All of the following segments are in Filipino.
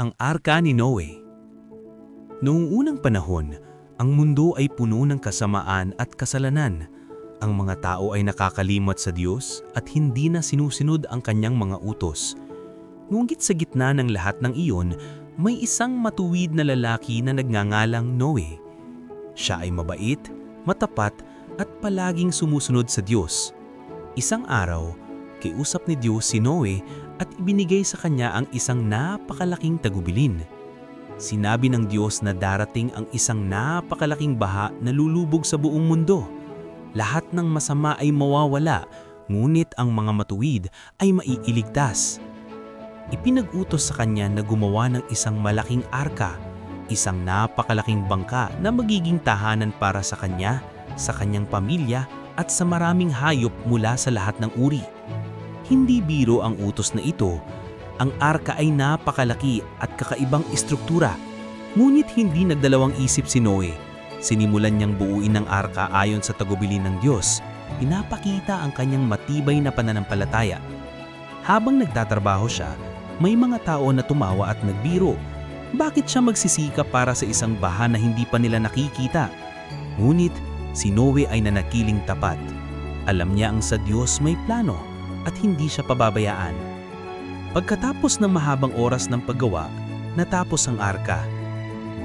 Ang Arka ni Noe Noong unang panahon, ang mundo ay puno ng kasamaan at kasalanan. Ang mga tao ay nakakalimot sa Diyos at hindi na sinusunod ang kanyang mga utos. Ngunit sa gitna ng lahat ng iyon, may isang matuwid na lalaki na nagngangalang Noe. Siya ay mabait, matapat at palaging sumusunod sa Diyos. Isang araw, kiusap ni Diyos si Noe at ibinigay sa kanya ang isang napakalaking tagubilin. Sinabi ng Diyos na darating ang isang napakalaking baha na lulubog sa buong mundo. Lahat ng masama ay mawawala, ngunit ang mga matuwid ay maiiligtas. Ipinag-utos sa kanya na gumawa ng isang malaking arka, isang napakalaking bangka na magiging tahanan para sa kanya, sa kanyang pamilya at sa maraming hayop mula sa lahat ng uri. Hindi biro ang utos na ito. Ang arka ay napakalaki at kakaibang istruktura. Ngunit hindi nagdalawang isip si Noe. Sinimulan niyang buuin ang arka ayon sa tagubilin ng Diyos. Pinapakita ang kanyang matibay na pananampalataya. Habang nagtatrabaho siya, may mga tao na tumawa at nagbiro. Bakit siya magsisika para sa isang baha na hindi pa nila nakikita? Ngunit si Noe ay nanakiling tapat. Alam niya ang sa Diyos may plano at hindi siya pababayaan. Pagkatapos ng mahabang oras ng paggawa, natapos ang arka.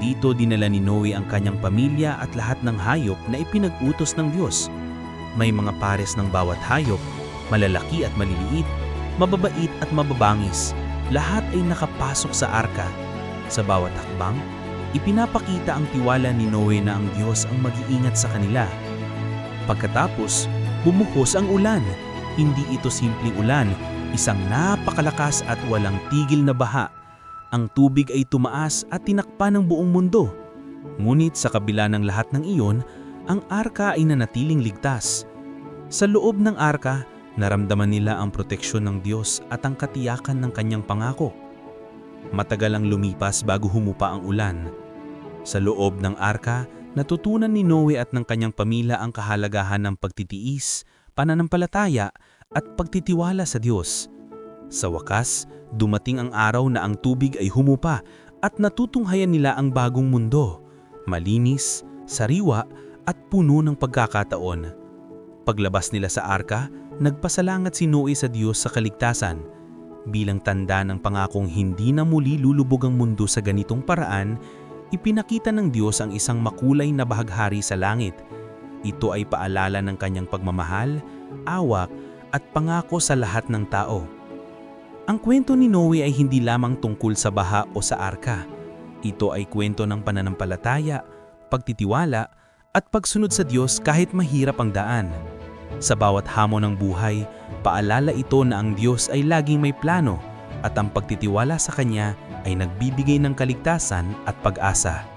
Dito dinala ni Noe ang kanyang pamilya at lahat ng hayop na ipinag-utos ng Diyos. May mga pares ng bawat hayop, malalaki at maliliit, mababait at mababangis. Lahat ay nakapasok sa arka. Sa bawat hakbang, ipinapakita ang tiwala ni Noe na ang Diyos ang mag-iingat sa kanila. Pagkatapos, bumuhos ang ulan. Hindi ito simpleng ulan, isang napakalakas at walang tigil na baha. Ang tubig ay tumaas at tinakpan ng buong mundo. Ngunit sa kabila ng lahat ng iyon, ang arka ay nanatiling ligtas. Sa loob ng arka, naramdaman nila ang proteksyon ng Diyos at ang katiyakan ng kanyang pangako. Matagal ang lumipas bago humupa ang ulan. Sa loob ng arka, natutunan ni Noe at ng kanyang pamilya ang kahalagahan ng pagtitiis, pananampalataya at pagtitiwala sa Diyos. Sa wakas, dumating ang araw na ang tubig ay humupa at natutunghayan nila ang bagong mundo, malinis, sariwa at puno ng pagkakataon. Paglabas nila sa arka, nagpasalangat si Noe sa Diyos sa kaligtasan. Bilang tanda ng pangakong hindi na muli lulubog ang mundo sa ganitong paraan, ipinakita ng Diyos ang isang makulay na bahaghari sa langit. Ito ay paalala ng kanyang pagmamahal, awak at pangako sa lahat ng tao. Ang kwento ni Noe ay hindi lamang tungkol sa baha o sa arka. Ito ay kwento ng pananampalataya, pagtitiwala at pagsunod sa Diyos kahit mahirap ang daan. Sa bawat hamon ng buhay, paalala ito na ang Diyos ay laging may plano at ang pagtitiwala sa Kanya ay nagbibigay ng kaligtasan at pag-asa.